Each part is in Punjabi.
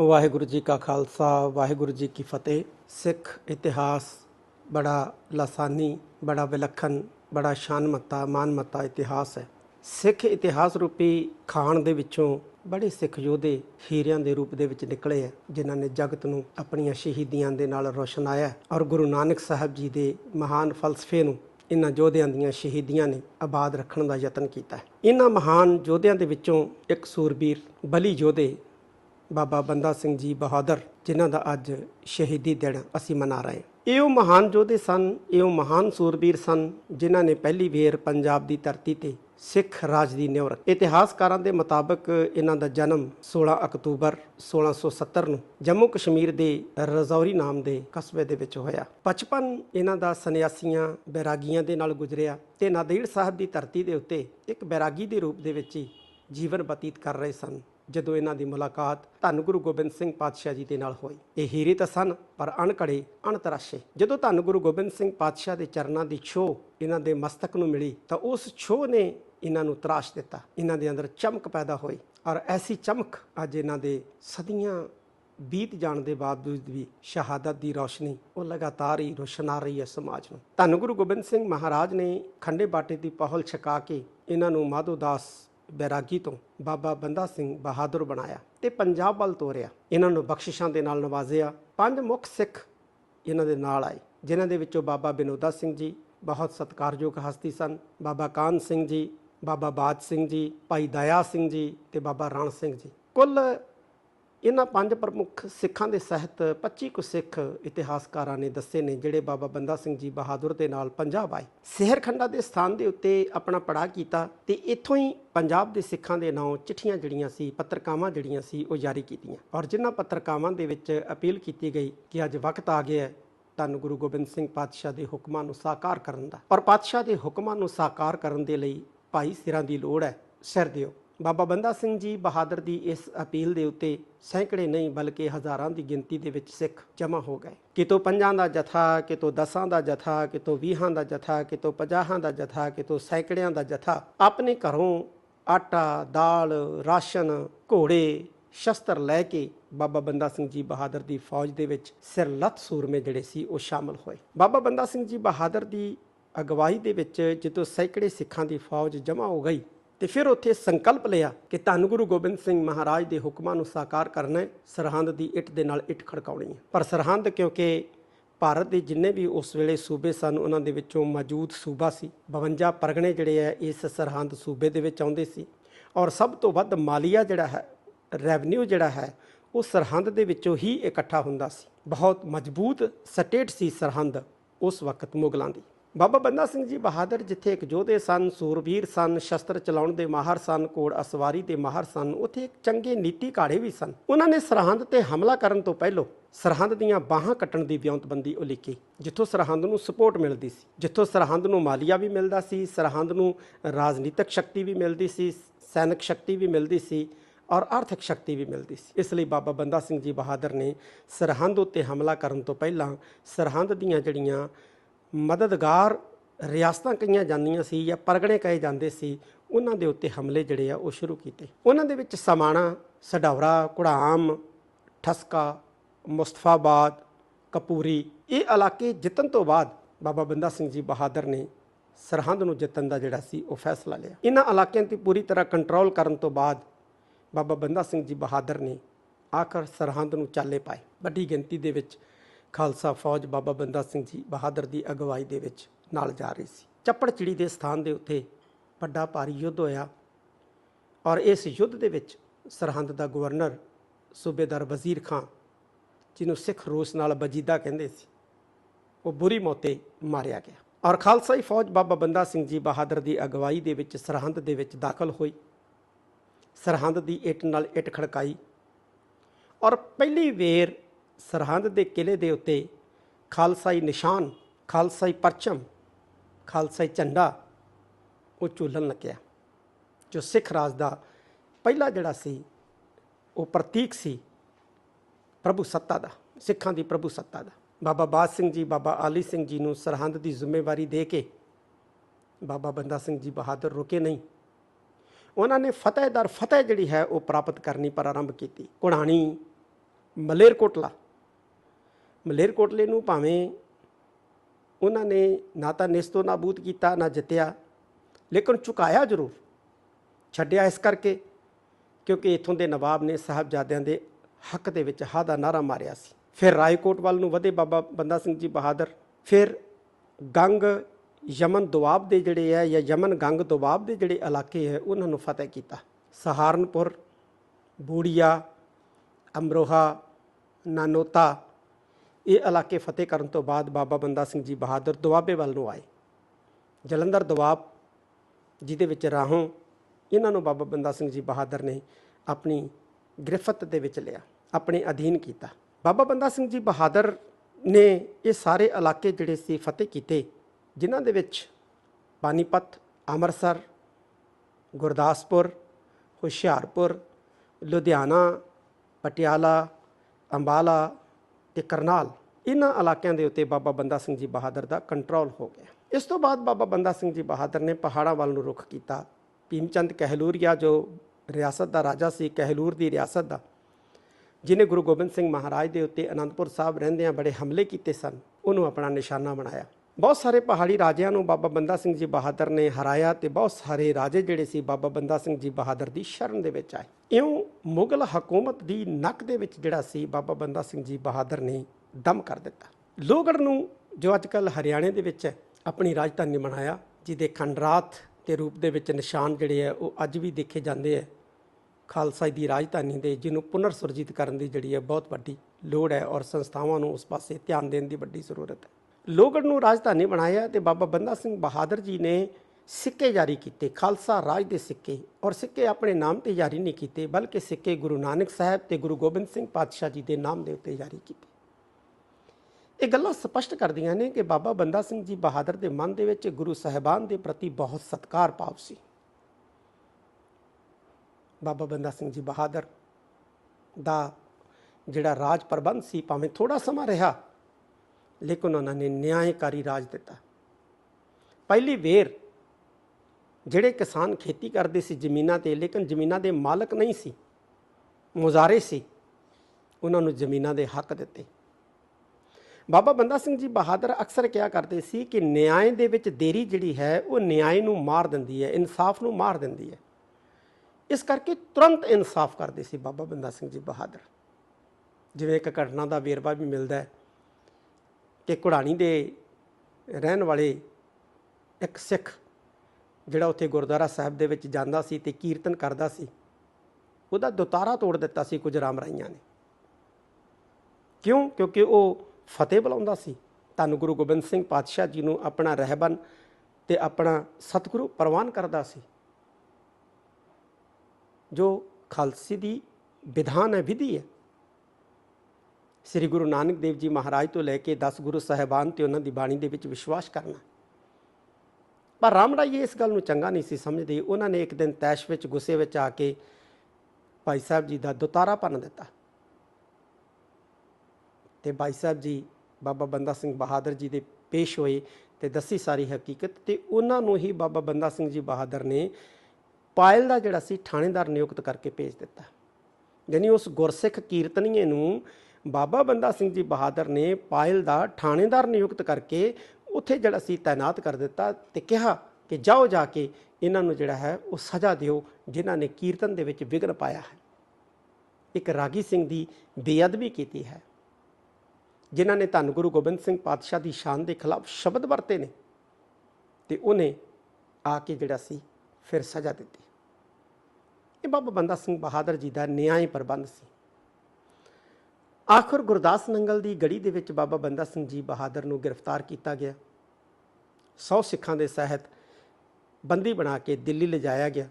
ਵਾਹਿਗੁਰੂ ਜੀ ਕਾ ਖਾਲਸਾ, ਵਾਹਿਗੁਰੂ ਜੀ ਕੀ ਫਤਿਹ। ਸਿੱਖ ਇਤਿਹਾਸ ਬੜਾ ਲਾਸਾਨੀ, ਬੜਾ ਵਿਲੱਖਣ, ਬੜਾ ਸ਼ਾਨਮੱਤਾ, ਮਾਨਮੱਤਾ ਇਤਿਹਾਸ ਹੈ। ਸਿੱਖ ਇਤਿਹਾਸ ਰੂਪੀ ਖਾਨ ਦੇ ਵਿੱਚੋਂ ਬੜੇ ਸਿੱਖ ਯੋਧੇ ਹੀਰਿਆਂ ਦੇ ਰੂਪ ਦੇ ਵਿੱਚ ਨਿਕਲੇ ਆ ਜਿਨ੍ਹਾਂ ਨੇ ਜਗਤ ਨੂੰ ਆਪਣੀਆਂ ਸ਼ਹੀਦੀਆਂ ਦੇ ਨਾਲ ਰੋਸ਼ਨਾਇਆ ਔਰ ਗੁਰੂ ਨਾਨਕ ਸਾਹਿਬ ਜੀ ਦੇ ਮਹਾਨ ਫਲਸਫੇ ਨੂੰ ਇਹਨਾਂ ਯੋਧਿਆਂ ਦੀਆਂ ਸ਼ਹੀਦੀਆਂ ਨੇ ਆਬਾਦ ਰੱਖਣ ਦਾ ਯਤਨ ਕੀਤਾ ਹੈ। ਇਹਨਾਂ ਮਹਾਨ ਯੋਧਿਆਂ ਦੇ ਵਿੱਚੋਂ ਇੱਕ ਸੂਰਬੀਰ ਬਲੀ ਯੋਧੇ ਬਾਬਾ ਬੰਦਾ ਸਿੰਘ ਜੀ ਬਹਾਦਰ, ਜਿਨ੍ਹਾਂ ਦਾ ਅੱਜ ਸ਼ਹੀਦੀ ਦਿਨ ਅਸੀਂ ਮਨਾ ਰਹੇ ਹਾਂ। ਇਹ ਉਹ ਮਹਾਨ ਯੋਧੇ ਸਨ, ਇਹ ਉਹ ਮਹਾਨ ਸੂਰਬੀਰ ਸਨ, ਜਿਨ੍ਹਾਂ ਨੇ ਪਹਿਲੀ ਵੇਰ ਪੰਜਾਬ ਦੀ ਧਰਤੀ ਤੇ ਸਿੱਖ ਰਾਜ ਦੀ ਨਿਉ ਰੱਖੀ। ਇਤਿਹਾਸਕਾਰਾਂ ਦੇ ਮੁਤਾਬਕ ਇਹਨਾਂ ਦਾ ਜਨਮ 16 ਅਕਤੂਬਰ 1670 ਨੂੰ ਜੰਮੂ ਕਸ਼ਮੀਰ ਦੇ ਰਜ਼ੌਰੀ ਨਾਮ ਦੇ ਕਸਬੇ ਦੇ ਵਿੱਚ ਹੋਇਆ। ਬਚਪਨ ਇਹਨਾਂ ਦਾ ਸੰਨਿਆਸੀਆਂ ਬੈਰਾਗੀਆਂ ਦੇ ਨਾਲ ਗੁਜ਼ਰਿਆ ਤੇ ਨਾਦੇੜ ਸਾਹਿਬ ਦੀ ਧਰਤੀ ਦੇ ਉੱਤੇ ਇੱਕ ਬੈਰਾਗੀ ਦੇ ਰੂਪ ਦੇ ਵਿੱਚ ਹੀ ਜੀਵਨ ਬਤੀਤ ਕਰ ਰਹੇ ਸਨ। ਜਦੋਂ ਇਹਨਾਂ ਦੀ ਮੁਲਾਕਾਤ ਧੰਨ ਗੁਰੂ ਗੋਬਿੰਦ ਸਿੰਘ ਪਾਤਸ਼ਾਹ ਜੀ ਦੇ ਨਾਲ ਹੋਈ। ਇਹ ਹੀਰੇ ਤਾਂ ਸਨ, ਪਰ ਅਣਕੜੇ, ਅਣਤਰਾਸ਼ੇ। ਜਦੋਂ ਧੰਨ ਗੁਰੂ ਗੋਬਿੰਦ ਸਿੰਘ ਪਾਤਸ਼ਾਹ ਦੇ ਚਰਨਾਂ ਦੀ ਛੋਹ ਇਹਨਾਂ ਦੇ ਮਸਤਕ ਨੂੰ ਮਿਲੀ, ਤਾਂ ਉਸ ਛੋਹ ਨੇ ਇਹਨਾਂ ਨੂੰ ਤਰਾਸ਼ ਦਿੱਤਾ। ਇਹਨਾਂ ਦੇ ਅੰਦਰ ਚਮਕ ਪੈਦਾ ਹੋਈ। ਔਰ ਐਸੀ ਚਮਕ ਅੱਜ ਇਹਨਾਂ ਦੇ ਸਦੀਆਂ ਬੀਤ ਜਾਣ ਦੇ ਬਾਵਜੂਦ ਵੀ ਸ਼ਹਾਦਤ ਦੀ ਰੋਸ਼ਨੀ, ਉਹ ਲਗਾਤਾਰ ਹੀ ਰੋਸ਼ਨ ਰਹੀ ਹੈ ਸਮਾਜ ਨੂੰ। ਧੰਨ ਗੁਰੂ ਗੋਬਿੰਦ ਸਿੰਘ ਮਹਾਰਾਜ ਨੇ ਖੰਡੇ ਬਾਟੇ ਦੀ ਪਹਲ ਛਕਾ ਕੇ ਇਹਨਾਂ ਨੂੰ ਮਾਧੋ ਦਾਸ ਬੈਰਾਗੀ ਤੋਂ ਬਾਬਾ ਬੰਦਾ ਸਿੰਘ ਬਹਾਦਰ ਬਣਾਇਆ ਤੇ ਪੰਜਾਬ ਵੱਲ ਤੋਰਿਆ। ਇਹਨਾਂ ਨੂੰ ਬਖਸ਼ਿਸ਼ਾਂ ਦੇ ਨਾਲ ਨਵਾਜ਼ਿਆ। ਪੰਜ ਮੁੱਖ ਸਿੱਖ ਇਹਨਾਂ ਦੇ ਨਾਲ ਆਏ, ਜਿਨ੍ਹਾਂ ਦੇ ਵਿੱਚੋਂ ਬਾਬਾ ਬਿਨੋਦਾ ਸਿੰਘ ਜੀ ਬਹੁਤ ਸਤਿਕਾਰਯੋਗ ਹਸਤੀ ਸਨ, ਬਾਬਾ ਕਾਨ ਸਿੰਘ ਜੀ, ਬਾਬਾ ਬਾਜ ਸਿੰਘ ਜੀ, ਭਾਈ ਦਇਆ ਸਿੰਘ ਜੀ ਤੇ ਬਾਬਾ ਰਾਣ ਸਿੰਘ ਜੀ। ਕੁੱਲ ਇਹਨਾਂ ਪੰਜ ਪ੍ਰਮੁੱਖ ਸਿੱਖਾਂ ਦੇ ਸਹਿਤ 25 ਕੁ ਸਿੱਖ ਇਤਿਹਾਸਕਾਰਾਂ ਨੇ ਦੱਸੇ ਨੇ ਜਿਹੜੇ ਬਾਬਾ ਬੰਦਾ ਸਿੰਘ ਜੀ ਬਹਾਦਰ ਦੇ ਨਾਲ ਪੰਜਾਬ ਆਏ। ਸਿਹਰਖੰਡਾ ਦੇ ਸਥਾਨ ਦੇ ਉੱਤੇ ਆਪਣਾ ਪੜਾਅ ਕੀਤਾ ਤੇ ਇੱਥੋਂ ਹੀ ਪੰਜਾਬ ਦੇ ਸਿੱਖਾਂ ਦੇ ਨਾਂ ਚਿੱਠੀਆਂ ਜਿਹੜੀਆਂ ਸੀ, ਪੱਤਰਕਾਵਾਂ ਜਿਹੜੀਆਂ ਸੀ, ਉਹ ਜਾਰੀ ਕੀਤੀਆਂ। ਔਰ ਜਿਨ੍ਹਾਂ ਪੱਤਰਕਾਵਾਂ ਦੇ ਵਿੱਚ ਅਪੀਲ ਕੀਤੀ ਗਈ ਕਿ ਅੱਜ ਵਕਤ ਆ ਗਿਆ ਹੈ, ਧੰਨ ਗੁਰੂ ਗੋਬਿੰਦ ਸਿੰਘ ਪਾਤਸ਼ਾਹ ਦੇ ਹੁਕਮਾਂ ਨੂੰ ਸਾਕਾਰ ਕਰਨ ਦਾ। ਔਰ ਪਾਤਸ਼ਾਹ ਦੇ ਹੁਕਮਾਂ ਨੂੰ ਸਾਕਾਰ ਕਰਨ ਦੇ ਲਈ ਭਾਈ ਸਿਰਾਂ ਦੀ ਲੋੜ ਹੈ, ਸਿਰ ਦਿਓ। ਬਾਬਾ ਬੰਦਾ ਸਿੰਘ ਜੀ ਬਹਾਦਰ ਦੀ ਇਸ ਅਪੀਲ ਦੇ ਉੱਤੇ ਸੈਂਕੜੇ ਨਹੀਂ ਬਲਕਿ ਹਜ਼ਾਰਾਂ ਦੀ ਗਿਣਤੀ ਦੇ ਵਿੱਚ ਸਿੱਖ ਜਮ੍ਹਾਂ ਹੋ ਗਏ। ਕਿਤੋਂ ਪੰਜਾਂ ਦਾ ਜਥਾ, ਕਿਤੋਂ ਦਸਾਂ ਦਾ ਜਥਾ, ਕਿਤੋਂ ਵੀਹਾਂ ਦਾ ਜਥਾ, ਕਿਤੋਂ ਪੰਜਾਹਾਂ ਦਾ ਜਥਾ, ਕਿਤੋਂ ਸੈਂਕੜਿਆਂ ਦਾ ਜਥਾ, ਆਪਣੇ ਘਰੋਂ ਆਟਾ, ਦਾਲ, ਰਾਸ਼ਨ, ਘੋੜੇ, ਸ਼ਸਤਰ ਲੈ ਕੇ ਬਾਬਾ ਬੰਦਾ ਸਿੰਘ ਜੀ ਬਹਾਦਰ ਦੀ ਫੌਜ ਦੇ ਵਿੱਚ ਸਿਰਲੱਥ ਸੂਰਮੇ ਜਿਹੜੇ ਸੀ ਉਹ ਸ਼ਾਮਲ ਹੋਏ। ਬਾਬਾ ਬੰਦਾ ਸਿੰਘ ਜੀ ਬਹਾਦਰ ਦੀ ਅਗਵਾਈ ਦੇ ਵਿੱਚ ਜਦੋਂ ਸੈਂਕੜੇ ਸਿੱਖਾਂ ਦੀ ਫੌਜ ਜਮ੍ਹਾਂ ਹੋ ਗਈ ਤੇ ਫਿਰ ਉੱਥੇ ਸੰਕਲਪ ਲਿਆ ਕਿ ਧੰਨ ਗੁਰੂ ਗੋਬਿੰਦ ਸਿੰਘ ਮਹਾਰਾਜ ਦੇ ਹੁਕਮਾਂ ਨੂੰ ਸਾਕਾਰ ਕਰਨਾ ਹੈ, ਸਰਹੰਦ ਦੀ ਇੱਟ ਦੇ ਨਾਲ ਇੱਟ ਖੜਕਾਉਣੀ ਹੈ। ਪਰ ਸਰਹੰਦ ਕਿਉਂਕਿ ਭਾਰਤ ਦੇ ਜਿੰਨੇ ਵੀ ਉਸ ਵੇਲੇ ਸੂਬੇ ਸਨ, ਉਹਨਾਂ ਦੇ ਵਿੱਚੋਂ ਮੌਜੂਦ ਸੂਬਾ ਸੀ। 52 ਪਰਗਣੇ ਜਿਹੜੇ ਆ, ਇਸ ਸਰਹੰਦ ਸੂਬੇ ਦੇ ਵਿੱਚ ਆਉਂਦੇ ਸੀ। ਔਰ ਸਭ ਤੋਂ ਵੱਧ ਮਾਲੀਆ ਜਿਹੜਾ ਹੈ, ਰੈਵਨਿਊ ਜਿਹੜਾ ਹੈ, ਉਹ ਸਰਹੰਦ ਦੇ ਵਿੱਚੋਂ ਹੀ ਇਕੱਠਾ ਹੁੰਦਾ ਸੀ। ਬਹੁਤ ਮਜ਼ਬੂਤ ਸਟੇਟ ਸੀ ਸਰਹੰਦ ਉਸ ਵਕਤ ਮੁਗਲਾਂ ਦੀ। ਬਾਬਾ ਬੰਦਾ ਸਿੰਘ ਜੀ ਬਹਾਦਰ ਜਿੱਥੇ ਇੱਕ ਯੋਧੇ ਸਨ, ਸੂਰਬੀਰ ਸਨ, ਸ਼ਸਤਰ ਚਲਾਉਣ ਦੇ ਮਾਹਰ ਸਨ ਕੋੜ ਅਸਵਾਰੀ ਦੇ ਮਾਹਰ ਸਨ, ਉੱਥੇ ਇੱਕ ਚੰਗੇ ਨੀਤੀ ਘਾੜੇ ਵੀ ਸਨ। ਉਹਨਾਂ ਨੇ ਸਰਹੰਦ ਤੇ ਹਮਲਾ ਕਰਨ ਤੋਂ ਪਹਿਲਾਂ ਸਰਹੰਦ ਦੀਆਂ ਬਾਹਾਂ ਕੱਟਣ ਦੀ ਵਿਉਂਤਬੰਦੀ ਉਲੀਕੀ, ਜਿੱਥੋਂ ਸਰਹੰਦ ਨੂੰ ਸਪੋਰਟ ਮਿਲਦੀ ਸੀ, ਜਿੱਥੋਂ ਸਰਹੰਦ ਨੂੰ ਮਾਲੀਆ ਵੀ ਮਿਲਦਾ ਸੀ, ਸਰਹੰਦ ਨੂੰ ਰਾਜਨੀਤਿਕ ਸ਼ਕਤੀ ਵੀ ਮਿਲਦੀ ਸੀ, ਸੈਨਿਕ ਸ਼ਕਤੀ ਵੀ ਮਿਲਦੀ ਸੀ ਔਰ ਆਰਥਿਕ ਸ਼ਕਤੀ ਵੀ ਮਿਲਦੀ ਸੀ। ਇਸ ਲਈ ਬਾਬਾ ਬੰਦਾ ਸਿੰਘ ਜੀ ਬਹਾਦਰ ਨੇ ਸਰਹੰਦ ਉੱਤੇ ਹਮਲਾ ਕਰਨ ਤੋਂ ਪਹਿਲਾਂ ਸਰਹੰਦ ਦੀਆਂ ਜਿਹੜੀਆਂ ਮਦਦਗਾਰ ਰਿਆਸਤਾਂ ਕਹੀਆਂ ਜਾਂਦੀਆਂ ਸੀ ਜਾਂ ਪਰਗਣੇ ਕਹੇ ਜਾਂਦੇ ਸੀ, ਉਹਨਾਂ ਦੇ ਉੱਤੇ ਹਮਲੇ ਜਿਹੜੇ ਆ ਉਹ ਸ਼ੁਰੂ ਕੀਤੇ। ਉਹਨਾਂ ਦੇ ਵਿੱਚ ਸਮਾਣਾ ਸਡੌਰਾ ਕੁੜਾਮ ਠਸਕਾ, ਮੁਸਤਫਾਬਾਦ, ਕਪੂਰੀ, ਇਹ ਇਲਾਕੇ ਜਿੱਤਣ ਤੋਂ ਬਾਅਦ ਬਾਬਾ ਬੰਦਾ ਸਿੰਘ ਜੀ ਬਹਾਦਰ ਨੇ ਸਰਹੰਦ ਨੂੰ ਜਿੱਤਣ ਦਾ ਜਿਹੜਾ ਸੀ ਉਹ ਫੈਸਲਾ ਲਿਆ। ਇਹਨਾਂ ਇਲਾਕਿਆਂ ਤੇ ਪੂਰੀ ਤਰ੍ਹਾਂ ਕੰਟਰੋਲ ਕਰਨ ਤੋਂ ਬਾਅਦ ਬਾਬਾ ਬੰਦਾ ਸਿੰਘ ਜੀ ਬਹਾਦਰ ਨੇ ਆਖਰ ਸਰਹੰਦ ਨੂੰ ਚਾਲੇ ਪਾਏ। ਵੱਡੀ ਗਿਣਤੀ ਦੇ ਵਿੱਚ ਖਾਲਸਾ ਫੌਜ ਬਾਬਾ ਬੰਦਾ ਸਿੰਘ ਜੀ ਬਹਾਦਰ ਦੀ ਅਗਵਾਈ ਦੇ ਵਿੱਚ ਨਾਲ ਜਾ ਰਹੀ ਸੀ। ਚੱਪੜਚਿੜੀ ਦੇ ਸਥਾਨ ਦੇ ਉੱਤੇ ਵੱਡਾ ਭਾਰੀ ਯੁੱਧ ਹੋਇਆ ਔਰ ਇਸ ਯੁੱਧ ਦੇ ਵਿੱਚ ਸਰਹੰਦ ਦਾ ਗਵਰਨਰ ਸੂਬੇਦਾਰ ਵਜ਼ੀਰ ਖਾਨ ਜਿਹਨੂੰ ਸਿੱਖ ਰੂਸ ਨਾਲ ਬਜੀਦਾ ਕਹਿੰਦੇ ਸੀ, ਉਹ ਬੁਰੀ ਮੌਤੇ ਮਾਰਿਆ ਗਿਆ। ਔਰ ਖਾਲਸਾਈ ਫੌਜ ਬਾਬਾ ਬੰਦਾ ਸਿੰਘ ਜੀ ਬਹਾਦਰ ਦੀ ਅਗਵਾਈ ਦੇ ਵਿੱਚ ਸਰਹੰਦ ਦੇ ਵਿੱਚ ਦਾਖਲ ਹੋਈ। ਸਰਹੰਦ ਦੀ ਇੱਟ ਨਾਲ ਇੱਟ ਖੜਕਾਈ ਔਰ ਪਹਿਲੀ ਵੇਰ ਸਰਹੰਦ ਦੇ ਕਿਲੇ ਦੇ ਉੱਤੇ ਖਾਲਸਾਈ ਨਿਸ਼ਾਨ, ਖਾਲਸਾਈ ਪਰਚਮ, ਖਾਲਸਾਈ ਝੰਡਾ ਉਹ ਝੂਲਣ ਲੱਗਿਆ, ਜੋ ਸਿੱਖ ਰਾਜ ਦਾ ਪਹਿਲਾ ਜਿਹੜਾ ਸੀ, ਉਹ ਪ੍ਰਤੀਕ ਸੀ ਪ੍ਰਭੂ ਸੱਤਾ ਦਾ, ਸਿੱਖਾਂ ਦੀ ਪ੍ਰਭੂ ਸੱਤਾ ਦਾ। ਬਾਬਾ ਬਾਦ ਸਿੰਘ ਜੀ, ਬਾਬਾ ਆਲੀ ਸਿੰਘ ਜੀ ਨੂੰ ਸਰਹੰਦ ਦੀ ਜ਼ਿੰਮੇਵਾਰੀ ਦੇ ਕੇ ਬਾਬਾ ਬੰਦਾ ਸਿੰਘ ਜੀ ਬਹਾਦਰ ਰੁਕੇ ਨਹੀਂ। ਉਹਨਾਂ ਨੇ ਫਤਿਹਦਰ ਫਤਿਹ ਜਿਹੜੀ ਹੈ ਉਹ ਪ੍ਰਾਪਤ ਕਰਨੀ ਪ੍ਰਾਰੰਭ ਕੀਤੀ। ਕੁੜਾਣੀ ਮਲੇਰਕੋਟਲਾ ਮਲੇਰਕੋਟਲੇ ਨੂੰ ਭਾਵੇਂ ਉਹਨਾਂ ਨੇ ਨਾ ਤਾਂ ਨਿਸਤੋ ਨਾਬੂਦ ਕੀਤਾ, ਨਾ ਜਿੱਤਿਆ, ਲੇਕਿਨ ਝੁਕਾਇਆ ਜ਼ਰੂਰ, ਛੱਡਿਆ ਇਸ ਕਰਕੇ ਕਿਉਂਕਿ ਇਥੋਂ ਦੇ ਨਵਾਬ ਨੇ ਸਾਹਿਬਜ਼ਾਦਿਆਂ ਦੇ ਹੱਕ ਦੇ ਵਿੱਚ ਹਾ ਦਾ ਨਾਰਾ ਮਾਰਿਆ ਸੀ। ਫਿਰ ਰਾਏਕੋਟ ਵੱਲ ਨੂੰ ਵਧੇ ਬਾਬਾ ਬੰਦਾ ਸਿੰਘ ਜੀ ਬਹਾਦਰ, ਫਿਰ ਗੰਗ ਯਮਨ ਦੁਆਬ ਦੇ ਜਿਹੜੇ ਹੈ ਜਾਂ ਯਮਨ ਗੰਗ ਦੁਆਬ ਦੇ ਜਿਹੜੇ ਇਲਾਕੇ ਹੈ, ਉਹਨਾਂ ਨੂੰ ਫਤਿਹ ਕੀਤਾ। ਸਹਾਰਨਪੁਰ, ਬੂੜੀਆ, ਅਮਰੋਹਾ, ਨਾਨੋਤਾ ਇਹ ਇਲਾਕੇ ਫਤਿਹ ਕਰਨ ਤੋਂ ਬਾਅਦ ਬਾਬਾ ਬੰਦਾ ਸਿੰਘ ਜੀ ਬਹਾਦਰ ਦੁਆਬੇ ਵੱਲ ਨੂੰ ਆਏ। ਜਲੰਧਰ ਦੁਆਬ, ਜਿਹਦੇ ਵਿੱਚ ਰਾਹੋਂ ਇਹਨਾਂ ਨੂੰ ਬਾਬਾ ਬੰਦਾ ਸਿੰਘ ਜੀ ਬਹਾਦਰ ਨੇ ਆਪਣੀ ਗ੍ਰਿਫਤ ਦੇ ਵਿੱਚ ਲਿਆ, ਆਪਣੇ ਅਧੀਨ ਕੀਤਾ। ਬਾਬਾ ਬੰਦਾ ਸਿੰਘ ਜੀ ਬਹਾਦਰ ਨੇ ਇਹ ਸਾਰੇ ਇਲਾਕੇ ਜਿਹੜੇ ਸੀ ਫਤਿਹ ਕੀਤੇ, ਜਿਨ੍ਹਾਂ ਦੇ ਵਿੱਚ ਪਾਨੀਪਤ, ਅੰਮ੍ਰਿਤਸਰ, ਗੁਰਦਾਸਪੁਰ, ਹੁਸ਼ਿਆਰਪੁਰ, ਲੁਧਿਆਣਾ, ਪਟਿਆਲਾ, ਅੰਬਾਲਾ ਤੇ ਕਰਨਾਲ ਇਹਨਾਂ ਇਲਾਕਿਆਂ ਦੇ ਉੱਤੇ ਬਾਬਾ ਬੰਦਾ ਸਿੰਘ ਜੀ ਬਹਾਦਰ ਦਾ ਕੰਟਰੋਲ ਹੋ ਗਿਆ। ਇਸ ਤੋਂ ਬਾਅਦ ਬਾਬਾ ਬੰਦਾ ਸਿੰਘ ਜੀ ਬਹਾਦਰ ਨੇ ਪਹਾੜਾਂ ਵੱਲ ਨੂੰ ਰੁਖ ਕੀਤਾ। ਭੀਮਚੰਦ ਕਹਿਲੂਰੀਆ, ਜੋ ਰਿਆਸਤ ਦਾ ਰਾਜਾ ਸੀ, ਕਹਿਲੂਰ ਦੀ ਰਿਆਸਤ ਦਾ, ਜਿਨੇ ਗੁਰੂ ਗੋਬਿੰਦ ਸਿੰਘ ਮਹਾਰਾਜ ਦੇ ਉੱਤੇ ਅਨੰਦਪੁਰ ਸਾਹਿਬ ਰਹਿੰਦਿਆਂ ਬੜੇ ਹਮਲੇ ਕੀਤੇ ਸਨ, ਉਹਨੂੰ ਆਪਣਾ ਨਿਸ਼ਾਨਾ ਬਣਾਇਆ। ਬਹੁਤ ਸਾਰੇ ਪਹਾੜੀ ਰਾਜਿਆਂ ਨੂੰ ਬਾਬਾ ਬੰਦਾ ਸਿੰਘ ਜੀ ਬਹਾਦਰ ਨੇ ਹਰਾਇਆ ਤੇ ਬਹੁਤ ਸਾਰੇ ਰਾਜੇ ਜਿਹੜੇ ਸੀ ਬਾਬਾ ਬੰਦਾ ਸਿੰਘ ਜੀ ਬਹਾਦਰ ਦੀ ਸ਼ਰਨ ਦੇ ਵਿੱਚ ਆਏ। ਇਉਂ ਮੁਗਲ ਹਕੂਮਤ ਦੀ ਨੱਕ ਦੇ ਵਿੱਚ ਜਿਹੜਾ ਸੀ ਬਾਬਾ ਬੰਦਾ ਸਿੰਘ ਜੀ ਬਹਾਦਰ ਨੇ ਦਮ ਕਰ ਦਿੱਤਾ। ਲੋਹਗੜ੍ਹ ਨੂੰ ਜੋ ਅੱਜਕੱਲ ਹਰਿਆਣੇ ਦੇ ਵਿੱਚ ਹੈ ਆਪਣੀ ਰਾਜਧਾਨੀ ਬਣਾਇਆ, ਜਿਹਦੇ ਖੰਡਰਾਤ ਦੇ ਰੂਪ ਦੇ ਵਿੱਚ ਨਿਸ਼ਾਨ ਜਿਹੜੇ ਆ, ਉਹ ਅੱਜ ਵੀ ਦੇਖੇ ਜਾਂਦੇ ਆ। ਖਾਲਸਾ ਦੀ ਰਾਜਧਾਨੀ ਦੇ, ਜਿਹਨੂੰ ਪੁਨਰ ਸੁਰਜੀਤ ਕਰਨ ਦੀ ਜਿਹੜੀ ਹੈ ਬਹੁਤ ਵੱਡੀ ਲੋੜ ਹੈ ਔਰ ਸੰਸਥਾਵਾਂ ਨੂੰ ਉਸ ਪਾਸੇ ਧਿਆਨ ਦੇਣ ਦੀ ਵੱਡੀ ਜ਼ਰੂਰਤ ਹੈ। ਲੋਹਗੜ੍ਹ ਨੂੰ ਰਾਜਧਾਨੀ ਬਣਾਇਆ ਤੇ ਬਾਬਾ ਬੰਦਾ ਸਿੰਘ ਬਹਾਦਰ ਜੀ ਨੇ ਸਿੱਕੇ ਜਾਰੀ ਕੀਤੇ, ਖਾਲਸਾ ਰਾਜ ਦੇ ਸਿੱਕੇ ਔਰ ਸਿੱਕੇ ਆਪਣੇ ਨਾਮ ਤੇ ਜਾਰੀ ਨਹੀਂ ਕੀਤੇ, ਬਲਕਿ ਸਿੱਕੇ ਗੁਰੂ ਨਾਨਕ ਸਾਹਿਬ ਤੇ ਗੁਰੂ ਗੋਬਿੰਦ ਸਿੰਘ ਪਾਤਸ਼ਾਹ ਜੀ ਦੇ ਨਾਮ ਦੇ ਉੱਤੇ ਜਾਰੀ ਕੀਤੇ। ਇਹ ਗੱਲਾਂ ਸਪਸ਼ਟ ਕਰਦੀਆਂ ਨੇ ਕਿ ਬਾਬਾ ਬੰਦਾ ਸਿੰਘ ਜੀ ਬਹਾਦਰ ਦੇ ਮਨ ਦੇ ਵਿੱਚ ਗੁਰੂ ਸਾਹਿਬਾਨ ਦੇ ਪ੍ਰਤੀ ਬਹੁਤ ਸਤਕਾਰ ਭਾਵ ਸੀ। ਬਾਬਾ ਬੰਦਾ ਸਿੰਘ ਜੀ ਬਹਾਦਰ ਦਾ ਜਿਹੜਾ ਰਾਜ ਪ੍ਰਬੰਧ ਸੀ, ਭਾਵੇਂ ਥੋੜਾ ਸਮਾਂ ਰਿਹਾ ਲੇਕਿਨ ਉਹਨਾਂ ਨੇ ਨਿਆਂਕਾਰੀ ਰਾਜ ਦਿੱਤਾ। ਪਹਿਲੀ ਵੇਰ ਜਿਹੜੇ ਕਿਸਾਨ ਖੇਤੀ ਕਰਦੇ ਸੀ ਜ਼ਮੀਨਾਂ ਤੇ, ਲੇਕਿਨ ਜ਼ਮੀਨਾਂ ਦੇ ਮਾਲਕ ਨਹੀਂ ਸੀ ਮੁਜ਼ਾਰੇ ਸੀ, ਉਹਨਾਂ ਨੂੰ ਜ਼ਮੀਨਾਂ ਦੇ ਹੱਕ ਦਿੱਤੇ। ਬਾਬਾ ਬੰਦਾ ਸਿੰਘ ਜੀ ਬਹਾਦਰ ਅਕਸਰ ਕਿਹਾ ਕਰਦੇ ਸੀ ਕਿ ਨਿਆਂ ਦੇ ਵਿੱਚ ਦੇਰੀ ਜਿਹੜੀ ਹੈ, ਉਹ ਨਿਆਂ ਨੂੰ ਮਾਰ ਦਿੰਦੀ ਹੈ, ਇਨਸਾਫ ਨੂੰ ਮਾਰ ਦਿੰਦੀ ਹੈ। ਇਸ ਕਰਕੇ ਤੁਰੰਤ ਇਨਸਾਫ ਕਰਦੇ ਸੀ ਬਾਬਾ ਬੰਦਾ ਸਿੰਘ ਜੀ ਬਹਾਦਰ। ਜਿਵੇਂ ਇੱਕ ਘਟਨਾ ਦਾ ਵੇਰਵਾ ਵੀ ਮਿਲਦਾ ਹੈ। ਕਿ ਕੁੜਾਣੀ ਦੇ ਰਹਿਣ ਵਾਲੇ ਇੱਕ ਸਿੱਖ ਜਿਹੜਾ ਉੱਥੇ ਗੁਰਦੁਆਰਾ ਸਾਹਿਬ ਦੇ ਵਿੱਚ ਜਾਂਦਾ ਸੀ ਤੇ ਕੀਰਤਨ ਕਰਦਾ ਸੀ, ਉਹਦਾ ਦੁਤਾਰਾ ਤੋੜ ਦਿੱਤਾ ਸੀ ਕੁਝ ਰਾਮਰਾਈਆਂ ਨੇ। ਕਿਉਂ? ਕਿਉਂਕਿ ਉਹ ਫਤਿਹ ਬੁਲਾਉਂਦਾ ਸੀ। ਧੰਨ ਗੁਰੂ ਗੋਬਿੰਦ ਸਿੰਘ ਪਾਤਸ਼ਾਹ ਜੀ ਨੂੰ ਆਪਣਾ ਰਹਿਬਨ ਤੇ ਆਪਣਾ ਸਤਿਗੁਰੂ ਪ੍ਰਵਾਨ ਕਰਦਾ ਸੀ। ਜੋ ਖਾਲਸੇ ਦੀ ਵਿਧਾਨ ਹੈ, ਵਿਧੀ ਹੈ। ਸ੍ਰੀ ਗੁਰੂ ਨਾਨਕ ਦੇਵ ਜੀ ਮਹਾਰਾਜ ਤੋਂ ਲੈ ਕੇ 10 ਗੁਰੂ ਸਾਹਿਬਾਨ ਤੇ ਉਹਨਾਂ ਦੀ ਬਾਣੀ ਦੇ ਵਿੱਚ ਵਿਸ਼ਵਾਸ ਕਰਨਾ। ਪਰ ਰਾਮਰਾਏ ਇਸ ਗੱਲ ਨੂੰ ਚੰਗਾ ਨਹੀਂ ਸੀ ਸਮਝਦੇ। ਉਹਨਾਂ ਨੇ ਇੱਕ ਦਿਨ ਤੈਸ਼ ਵਿੱਚ ਗੁੱਸੇ ਵਿੱਚ ਆ ਕੇ ਭਾਈ ਸਾਹਿਬ ਜੀ ਦਾ ਦੁਤਾਰਾ ਭੰਨ ਦਿੱਤਾ। ਤੇ ਭਾਈ ਸਾਹਿਬ ਜੀ, ਬਾਬਾ ਬੰਦਾ ਸਿੰਘ ਬਹਾਦਰ ਜੀ ਦੇ ਪੇਸ਼ ਹੋਏ ਤੇ ਦੱਸੀ ਸਾਰੀ ਹਕੀਕਤ ਤੇ ਉਹਨਾਂ ਨੂੰ ਹੀ ਬਾਬਾ ਬੰਦਾ ਸਿੰਘ ਜੀ ਬਹਾਦਰ ਨੇ ਪਾਇਲ ਦਾ ਜਿਹੜਾ ਸੀ ਥਾਣੇਦਾਰ ਨਿਯੁਕਤ ਕਰਕੇ ਭੇਜ ਦਿੱਤਾ। ਯਾਨੀ ਉਸ ਗੁਰਸਿੱਖ ਕੀਰਤਨੀਏ ਨੂੰ ਬਾਬਾ ਬੰਦਾ ਸਿੰਘ ਜੀ ਬਹਾਦਰ ਨੇ ਪਾਇਲ ਦਾ ਥਾਣੇਦਾਰ ਨਿਯੁਕਤ ਕਰਕੇ ਉੱਥੇ ਜਿਹੜਾ ਸੀ ਤਾਇਨਾਤ ਕਰ ਦਿੱਤਾ ਤੇ ਕਿਹਾ ਕਿ ਜਾਓ ਜਾ ਕੇ ਇਹਨਾਂ ਨੂੰ ਜਿਹੜਾ ਹੈ ਉਹ ਸਜ਼ਾ ਦਿਓ, ਜਿਨ੍ਹਾਂ ਨੇ ਕੀਰਤਨ ਦੇ ਵਿੱਚ ਵਿਗਨ ਪਾਇਆ ਹੈ। ਇੱਕ ਰਾਗੀ ਸਿੰਘ ਦੀ ਬੇਅਦਬੀ ਕੀਤੀ ਹੈ, ਜਿਨ੍ਹਾਂ ਨੇ ਧੰਨ ਗੁਰੂ ਗੋਬਿੰਦ ਸਿੰਘ ਪਾਤਸ਼ਾਹ ਦੀ ਸ਼ਾਨ ਦੇ ਖਿਲਾਫ ਸ਼ਬਦ ਵਰਤੇ ਨੇ ਤੇ ਉਹਨੇ ਆ ਕੇ ਜਿਹੜਾ ਸੀ ਫਿਰ ਸਜ਼ਾ ਦਿੱਤੀ। ਇਹ ਬਾਬਾ ਬੰਦਾ ਸਿੰਘ ਬਹਾਦਰ ਜੀ ਦਾ ਨਿਆਂ ਪ੍ਰਬੰਧ ਸੀ। ਆਖਰ ਗੁਰਦਾਸ ਨੰਗਲ ਦੀ ਗੜੀ ਦੇ ਵਿੱਚ ਬਾਬਾ ਬੰਦਾ ਸਿੰਘ ਜੀ ਬਹਾਦਰ ਨੂੰ ਗ੍ਰਿਫਤਾਰ ਕੀਤਾ ਗਿਆ। 100 ਸਿੱਖਾਂ ਦੇ ਸਹਿਤ ਬੰਦੀ ਬਣਾ ਕੇ ਦਿੱਲੀ ਲਿਜਾਇਆ ਗਿਆ।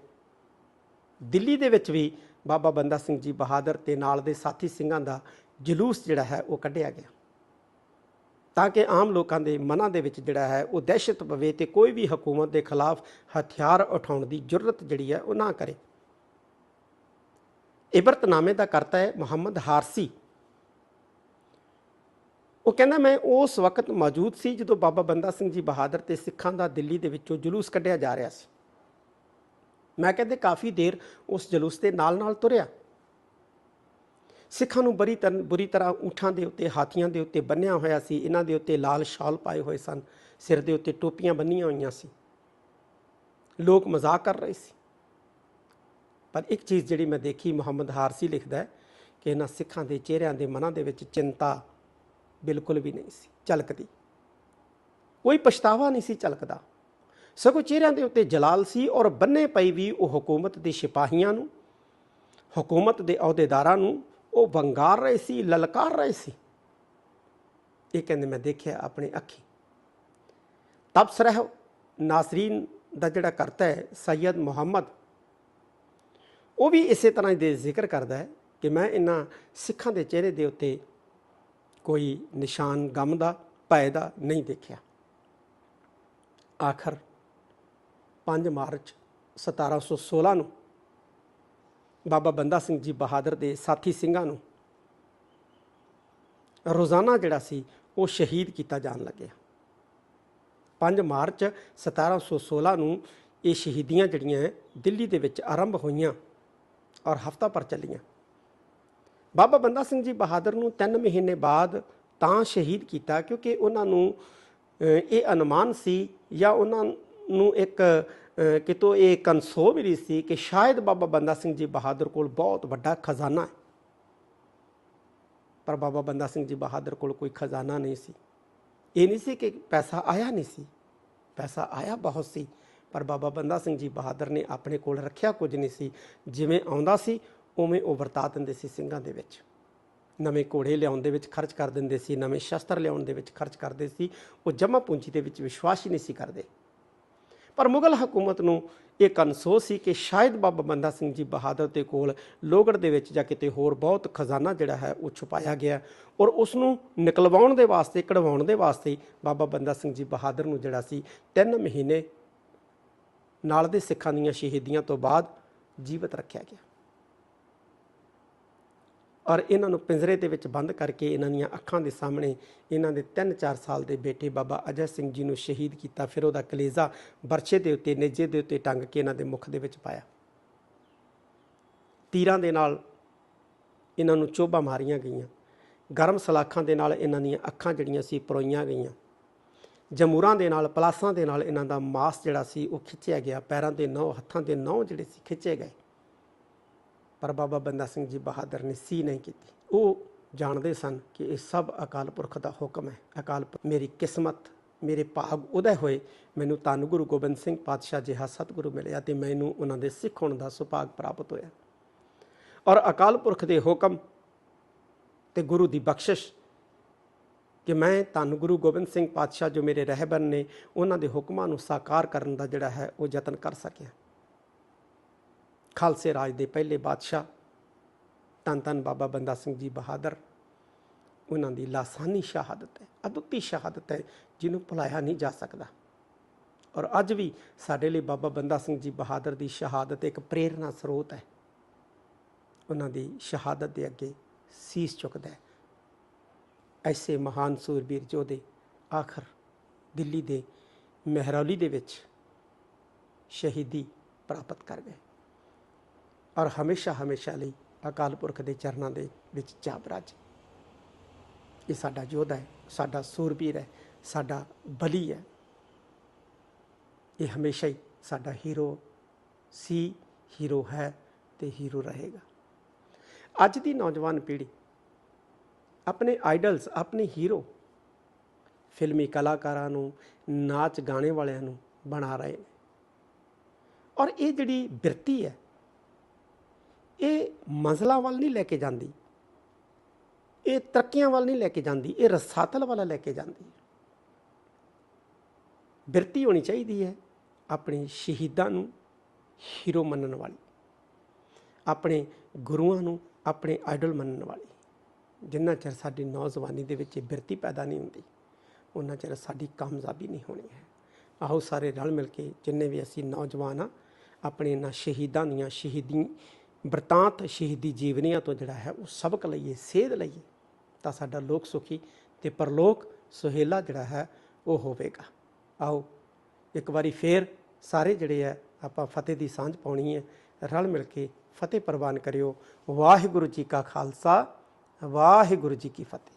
ਦਿੱਲੀ ਦੇ ਵਿੱਚ ਵੀ ਬਾਬਾ ਬੰਦਾ ਸਿੰਘ ਜੀ ਬਹਾਦਰ ਤੇ ਨਾਲ ਦੇ ਸਾਥੀ ਸਿੰਘਾਂ ਦਾ ਜਲੂਸ ਜਿਹੜਾ ਹੈ ਉਹ ਕੱਢਿਆ ਗਿਆ। ਤਾਂ ਕਿ ਆਮ ਲੋਕਾਂ ਦੇ ਮਨਾਂ ਦੇ ਵਿੱਚ ਜਿਹੜਾ ਹੈ ਉਹ ਦਹਿਸ਼ਤ ਪਵੇ ਤੇ ਕੋਈ ਵੀ ਹਕੂਮਤ ਦੇ ਖਿਲਾਫ ਹਥਿਆਰ ਉਠਾਉਣ ਦੀ ਜੁਰਤ ਜਿਹੜੀ ਹੈ ਉਹ ਨਾ ਕਰੇ। ਇਬਰਤਨਾਮੇ ਦਾ ਕਰਤਾ ਹੈ ਮੁਹੰਮਦ ਹਾਰਸੀ। ਉਹ ਕਹਿੰਦਾ ਮੈਂ ਉਸ ਵਕਤ ਮੌਜੂਦ ਸੀ ਜਦੋਂ ਬਾਬਾ ਬੰਦਾ ਸਿੰਘ ਜੀ ਬਹਾਦਰ ਤੇ ਸਿੱਖਾਂ ਦਾ ਦਿੱਲੀ ਦੇ ਵਿੱਚੋਂ ਜਲੂਸ ਕੱਢਿਆ ਜਾ ਰਿਹਾ ਸੀ। ਮੈਂ ਕਹਿੰਦੇ ਕਾਫੀ ਦੇਰ ਉਸ ਜਲੂਸ ਦੇ ਨਾਲ-ਨਾਲ ਤੁਰਿਆ। ਸਿੱਖਾਂ ਨੂੰ ਬਰੀ ਤਰ੍ਹਾਂ ਬੁਰੀ ਤਰ੍ਹਾਂ ਊਠਾਂ ਦੇ ਉੱਤੇ, ਹਾਥੀਆਂ ਦੇ ਉੱਤੇ ਬੰਨਿਆ ਹੋਇਆ ਸੀ। ਇਹਨਾਂ ਦੇ ਉੱਤੇ ਲਾਲ ਸ਼ਾਲ ਪਾਏ ਹੋਏ ਸਨ। ਸਿਰ ਦੇ ਉੱਤੇ ਟੋਪੀਆਂ ਬੰਨੀਆਂ ਹੋਈਆਂ ਸੀ। ਲੋਕ ਮਜ਼ਾਕ ਕਰ ਰਹੇ ਸੀ। ਪਰ ਇੱਕ ਚੀਜ਼ ਜਿਹੜੀ ਮੈਂ ਦੇਖੀ, ਮੁਹੰਮਦ ਹਾਰਸੀ ਲਿਖਦਾ ਹੈ ਕਿ ਇਹਨਾਂ ਸਿੱਖਾਂ ਦੇ ਚਿਹਰਿਆਂ ਦੇ ਮਨਾਂ ਦੇ ਵਿੱਚ ਚਿੰਤਾ ਬਿਲਕੁਲ ਵੀ ਨਹੀਂ ਸੀ, ਝਲਕਦੀ। ਕੋਈ ਪਛਤਾਵਾ ਨਹੀਂ ਸੀ ਝਲਕਦਾ। ਸਗੋਂ ਚਿਹਰਿਆਂ ਦੇ ਉੱਤੇ ਜਲਾਲ ਸੀ ਔਰ ਬੰਨੇ ਪਈ ਵੀ ਉਹ ਹਕੂਮਤ ਦੇ ਸਿਪਾਹੀਆਂ ਨੂੰ, ਹਕੂਮਤ ਦੇ ਅਹੁਦੇਦਾਰਾਂ ਨੂੰ ਉਹ ਵੰਗਾਰ ਰਹੇ ਸੀ, ਲਲਕਾਰ ਰਹੇ ਸੀ। ਇਹ ਕਹਿੰਦੇ ਮੈਂ ਦੇਖਿਆ ਆਪਣੇ ਅੱਖੀ। ਤਬਸਰਹ ਨਾਸਰੀਨ ਦਾ ਜਿਹੜਾ ਕਰਤਾ ਹੈ ਸੈਯਦ ਮੁਹੰਮਦ, ਉਹ ਵੀ ਇਸੇ ਤਰ੍ਹਾਂ ਦੇ ਜ਼ਿਕਰ ਕਰਦਾ ਹੈ ਕਿ ਮੈਂ ਇਹਨਾਂ ਸਿੱਖਾਂ ਦੇ ਚਿਹਰੇ ਦੇ ਉੱਤੇ ਕੋਈ ਨਿਸ਼ਾਨ ਗਮ ਦਾ, ਭੈ ਦਾ ਨਹੀਂ ਦੇਖਿਆ। ਆਖਰ 5 ਮਾਰਚ 1716 ਨੂੰ ਬਾਬਾ ਬੰਦਾ ਸਿੰਘ ਜੀ ਬਹਾਦਰ ਦੇ ਸਾਥੀ ਸਿੰਘਾਂ ਨੂੰ ਰੋਜ਼ਾਨਾ ਜਿਹੜਾ ਸੀ ਉਹ ਸ਼ਹੀਦ ਕੀਤਾ ਜਾਣ ਲੱਗਿਆ। 5 ਮਾਰਚ 1716 ਨੂੰ ਇਹ ਸ਼ਹੀਦੀਆਂ ਜਿਹੜੀਆਂ ਦਿੱਲੀ ਦੇ ਵਿੱਚ ਆਰੰਭ ਹੋਈਆਂ ਔਰ ਹਫ਼ਤਾ ਪਰ ਚੱਲੀਆਂ। ਬਾਬਾ ਬੰਦਾ ਸਿੰਘ ਜੀ ਬਹਾਦਰ ਨੂੰ 3 ਮਹੀਨੇ ਬਾਅਦ ਤਾਂ ਸ਼ਹੀਦ ਕੀਤਾ ਕਿਉਂਕਿ ਉਹਨਾਂ ਨੂੰ ਇਹ ਅਨੁਮਾਨ ਸੀ ਜਾਂ ਉਹਨਾਂ ਨੂੰ ਇੱਕ ਕਿਤੋਂ ਇਹ ਕਨਸੋ ਮਿਲੀ ਸੀ ਕਿ ਸ਼ਾਇਦ ਬਾਬਾ ਬੰਦਾ ਸਿੰਘ ਜੀ ਬਹਾਦਰ ਕੋਲ ਬਹੁਤ ਵੱਡਾ ਖਜ਼ਾਨਾ ਹੈ। ਪਰ ਬਾਬਾ ਬੰਦਾ ਸਿੰਘ ਜੀ ਬਹਾਦਰ ਕੋਲ ਕੋਈ ਖਜ਼ਾਨਾ ਨਹੀਂ ਸੀ। ਇਹ ਨਹੀਂ ਸੀ ਕਿ ਪੈਸਾ ਆਇਆ ਨਹੀਂ ਸੀ। ਪੈਸਾ ਆਇਆ ਬਹੁਤ ਸੀ, ਪਰ ਬਾਬਾ ਬੰਦਾ ਸਿੰਘ ਜੀ ਬਹਾਦਰ ਨੇ ਆਪਣੇ ਕੋਲ ਰੱਖਿਆ ਕੁਝ ਨਹੀਂ ਸੀ। ਜਿਵੇਂ ਆਉਂਦਾ ਸੀ ਉਵੇਂ ਉਹ ਵਰਤਾ ਦਿੰਦੇ ਸੀ ਸਿੰਘਾਂ ਦੇ ਵਿੱਚ। ਨਵੇਂ ਘੋੜੇ ਲਿਆਉਣ ਦੇ ਵਿੱਚ ਖਰਚ ਕਰ ਦਿੰਦੇ ਸੀ, ਨਵੇਂ ਸ਼ਸਤਰ ਲਿਆਉਣ ਦੇ ਵਿੱਚ ਖਰਚ ਕਰਦੇ ਸੀ। ਉਹ ਜਮ੍ਹਾਂ ਪੂੰਜੀ ਦੇ ਵਿੱਚ ਵਿਸ਼ਵਾਸ ਹੀ ਨਹੀਂ ਸੀ ਕਰਦੇ। ਪਰ ਮੁਗਲ ਹਕੂਮਤ ਨੂੰ ਇਹ ਕਨਸੋ ਸੀ ਕਿ ਸ਼ਾਇਦ ਬਾਬਾ ਬੰਦਾ ਸਿੰਘ ਜੀ ਬਹਾਦਰ ਦੇ ਕੋਲ ਲੋਗੜ ਦੇ ਵਿੱਚ ਜਾਂ ਕਿਤੇ ਹੋਰ ਬਹੁਤ ਖਜ਼ਾਨਾ ਜਿਹੜਾ ਹੈ ਉਹ ਛੁਪਾਇਆ ਗਿਆ ਔਰ ਉਸ ਨੂੰ ਨਿਕਲਵਾਉਣ ਦੇ ਵਾਸਤੇ, ਕਢਵਾਉਣ ਦੇ ਵਾਸਤੇ ਬਾਬਾ ਬੰਦਾ ਸਿੰਘ ਜੀ ਬਹਾਦਰ ਨੂੰ ਜਿਹੜਾ ਸੀ 3 ਮਹੀਨੇ ਨਾਲ ਦੇ ਸਿੱਖਾਂ ਦੀਆਂ ਸ਼ਹੀਦੀਆਂ ਤੋਂ ਬਾਅਦ ਜੀਵਤ ਰੱਖਿਆ ਗਿਆ। ਔਰ ਇਹਨਾਂ ਨੂੰ ਪਿੰਜਰੇ ਦੇ ਵਿੱਚ ਬੰਦ ਕਰਕੇ ਇਹਨਾਂ ਦੀਆਂ ਅੱਖਾਂ ਦੇ ਸਾਹਮਣੇ ਇਹਨਾਂ ਦੇ 3-4 ਸਾਲ ਦੇ ਬੇਟੇ ਬਾਬਾ ਅਜੈ ਸਿੰਘ ਜੀ ਨੂੰ ਸ਼ਹੀਦ ਕੀਤਾ, ਫਿਰ ਉਹਦਾ ਕਲੇਜ਼ਾ ਬਰਛੇ ਦੇ ਉੱਤੇ, ਨੇਜੇ ਦੇ ਉੱਤੇ ਟੰਗ ਕੇ ਇਹਨਾਂ ਦੇ ਮੁਖ ਦੇ ਵਿੱਚ ਪਾਇਆ। ਤੀਰਾਂ ਦੇ ਨਾਲ ਇਹਨਾਂ ਨੂੰ ਚੋਭਾ ਮਾਰੀਆਂ ਗਈਆਂ। ਗਰਮ ਸਲਾਖਾਂ ਦੇ ਨਾਲ ਇਹਨਾਂ ਦੀਆਂ ਅੱਖਾਂ ਜਿਹੜੀਆਂ ਸੀ, ਪਰੋਈਆਂ ਗਈਆਂ। ਜਮੂਰਾਂ ਦੇ ਨਾਲ, ਪਲਾਸਾਂ ਦੇ ਨਾਲ ਇਹਨਾਂ ਦਾ ਮਾਸ ਜਿਹੜਾ ਸੀ, ਉਹ ਖਿੱਚਿਆ ਗਿਆ। ਪੈਰਾਂ ਦੇ ਨੌ ਹੱਥਾਂ ਦੇ ਨੌ ਜਿਹੜੇ ਸੀ, ਖਿੱਚੇ ਗਏ। ਪਰ ਬਾਬਾ ਬੰਦਾ ਸਿੰਘ ਜੀ ਬਹਾਦਰ ਨੇ ਸੀ ਨਹੀਂ ਕੀਤੀ। ਉਹ ਜਾਣਦੇ ਸਨ ਕਿ ਇਹ ਸਭ ਅਕਾਲ ਪੁਰਖ ਦਾ ਹੁਕਮ ਹੈ। ਅਕਾਲ ਪੁਰਖ, ਮੇਰੀ ਕਿਸਮਤ, ਮੇਰੇ ਭਾਗ ਉਦੈ ਹੋਏ। ਮੈਨੂੰ ਧੰਨ ਗੁਰੂ ਗੋਬਿੰਦ ਸਿੰਘ ਪਾਤਸ਼ਾਹ ਜਿਹਾ ਸਤਿਗੁਰੂ ਮਿਲਿਆ ਤੇ ਮੈਨੂੰ ਉਹਨਾਂ ਦੇ ਸਿੱਖ ਹੋਣ ਦਾ ਸੁਭਾਗ ਪ੍ਰਾਪਤ ਹੋਇਆ। ਔਰ ਅਕਾਲ ਪੁਰਖ ਦੇ ਹੁਕਮ ਤੇ ਗੁਰੂ ਦੀ ਬਖਸ਼ਿਸ਼ ਕਿ ਮੈਂ ਧੰਨ ਗੁਰੂ ਗੋਬਿੰਦ ਸਿੰਘ ਪਾਤਸ਼ਾਹ ਜੋ ਮੇਰੇ ਰਹਿਬਰ ਨੇ, ਉਹਨਾਂ ਦੇ ਹੁਕਮਾਂ ਨੂੰ ਸਾਕਾਰ ਕਰਨ ਦਾ ਜਿਹੜਾ ਹੈ, ਉਹ ਯਤਨ ਕਰ ਸਕਿਆ। ਖਾਲਸੇ ਰਾਜ ਦੇ ਪਹਿਲੇ ਬਾਦਸ਼ਾਹ ਧੰਨ ਧੰਨ ਬਾਬਾ ਬੰਦਾ ਸਿੰਘ ਜੀ ਬਹਾਦਰ, ਉਹਨਾਂ ਦੀ ਲਾਸਾਨੀ ਸ਼ਹਾਦਤ ਹੈ, ਅਦੁੱਤੀ ਸ਼ਹਾਦਤ ਹੈ, ਜਿਹਨੂੰ ਭੁਲਾਇਆ ਨਹੀਂ ਜਾ ਸਕਦਾ। ਔਰ ਅੱਜ ਵੀ ਸਾਡੇ ਲਈ ਬਾਬਾ ਬੰਦਾ ਸਿੰਘ ਜੀ ਬਹਾਦਰ ਦੀ ਸ਼ਹਾਦਤ ਇੱਕ ਪ੍ਰੇਰਣਾ ਸਰੋਤ ਹੈ। ਉਹਨਾਂ ਦੀ ਸ਼ਹਾਦਤ ਦੇ ਅੱਗੇ ਸੀਸ ਝੁਕਦਾ ਹੈ। ਐਸੇ ਮਹਾਨ ਸੂਰਬੀਰ ਯੋਧੇ ਆਖਰ ਦਿੱਲੀ ਦੇ ਮਹਿਰੌਲੀ ਦੇ ਵਿੱਚ ਸ਼ਹੀਦੀ ਪ੍ਰਾਪਤ ਕਰ ਗਏ। ਔਰ ਹਮੇਸ਼ਾ ਹਮੇਸ਼ਾ ਲਈ ਅਕਾਲ ਪੁਰਖ ਦੇ ਚਰਨਾਂ ਦੇ ਵਿੱਚ ਜਾ ਬਰਾਜ ਇਹ ਸਾਡਾ ਯੋਧਾ ਹੈ, ਸਾਡਾ ਸੂਰਬੀਰ ਹੈ, ਸਾਡਾ ਬਲੀ ਹੈ। ਇਹ ਹਮੇਸ਼ਾ ਹੀ ਸਾਡਾ ਹੀਰੋ, ਸੀ ਹੀਰੋ ਹੈ ਤੇ ਹੀਰੋ ਰਹੇਗਾ। ਅੱਜ ਦੀ ਨੌਜਵਾਨ ਪੀੜ੍ਹੀ ਆਪਣੇ ਆਈਡਲਸ, ਆਪਣੇ ਹੀਰੋ, ਫਿਲਮੀ ਕਲਾਕਾਰਾਂ ਨੂੰ, ਨਾਚ ਗਾਣੇ ਵਾਲਿਆਂ ਨੂੰ ਬਣਾ ਰਹੇ ਨੇ। ਔਰ ਇਹ ਜਿਹੜੀ ਬਿਰਤੀ ਹੈ ਇਹ ਮੰਜ਼ਲਾਂ ਵੱਲ ਨਹੀਂ ਲੈ ਕੇ ਜਾਂਦੀ। ਇਹ ਤਰੱਕੀਆਂ ਵੱਲ ਨਹੀਂ ਲੈ ਕੇ ਜਾਂਦੀ। ਇਹ ਰਸਾਤਲ ਵੱਲ ਲੈ ਕੇ ਜਾਂਦੀ ਬਿਰਤੀ ਹੋਣੀ ਚਾਹੀਦੀ ਹੈ ਆਪਣੇ ਸ਼ਹੀਦਾਂ ਨੂੰ ਹੀਰੋ ਮੰਨਣ ਵਾਲੀ, ਆਪਣੇ ਗੁਰੂਆਂ ਨੂੰ ਆਪਣੇ ਆਈਡਲ ਮੰਨਣ ਵਾਲੀ। ਜਿੰਨਾ ਚਿਰ ਸਾਡੀ ਨੌਜਵਾਨੀ ਦੇ ਵਿੱਚ ਇਹ ਬਿਰਤੀ ਪੈਦਾ ਨਹੀਂ ਹੁੰਦੀ ਉਹਨਾਂ ਚਿਰ ਸਾਡੀ ਕਾਮਯਾਬੀ ਨਹੀਂ ਹੋਣੀ ਹੈ। ਆਹੋ ਸਾਰੇ ਰਲ ਮਿਲ ਕੇ ਜਿੰਨੇ ਵੀ ਅਸੀਂ ਨੌਜਵਾਨ ਆ, ਆਪਣੇ ਇਹਨਾਂ ਸ਼ਹੀਦਾਂ ਦੀਆਂ ਸ਼ਹੀਦੀ ਬਰਤਾਂਤ ਸ਼ਹੀਦੀ ਜੀਵਨੀਆਂ ਤੋਂ ਜਿਹੜਾ ਹੈ ਉਹ ਸਬਕ ਲਈਏ, ਸੇਧ ਲਈਏ, ਤਾਂ ਸਾਡਾ ਲੋਕ ਸੁਖੀ ਤੇ ਪਰਲੋਕ ਸੁਹੇਲਾ ਜਿਹੜਾ ਹੈ ਉਹ ਹੋਵੇਗਾ। ਆਓ, ਇੱਕ ਵਾਰੀ ਫੇਰ ਸਾਰੇ ਜਿਹੜੇ ਹੈ, ਆਪਾਂ ਫਤਿਹ ਦੀ ਸਾਂਝ ਪਾਉਣੀ ਹੈ, ਰਲ ਮਿਲ ਕੇ ਫਤਿਹ ਪ੍ਰਵਾਨ ਕਰਿਓ। ਵਾਹਿਗੁਰੂ ਜੀ ਕਾ ਖਾਲਸਾ, ਵਾਹਿਗੁਰੂ ਜੀ ਕੀ ਫਤਿਹ।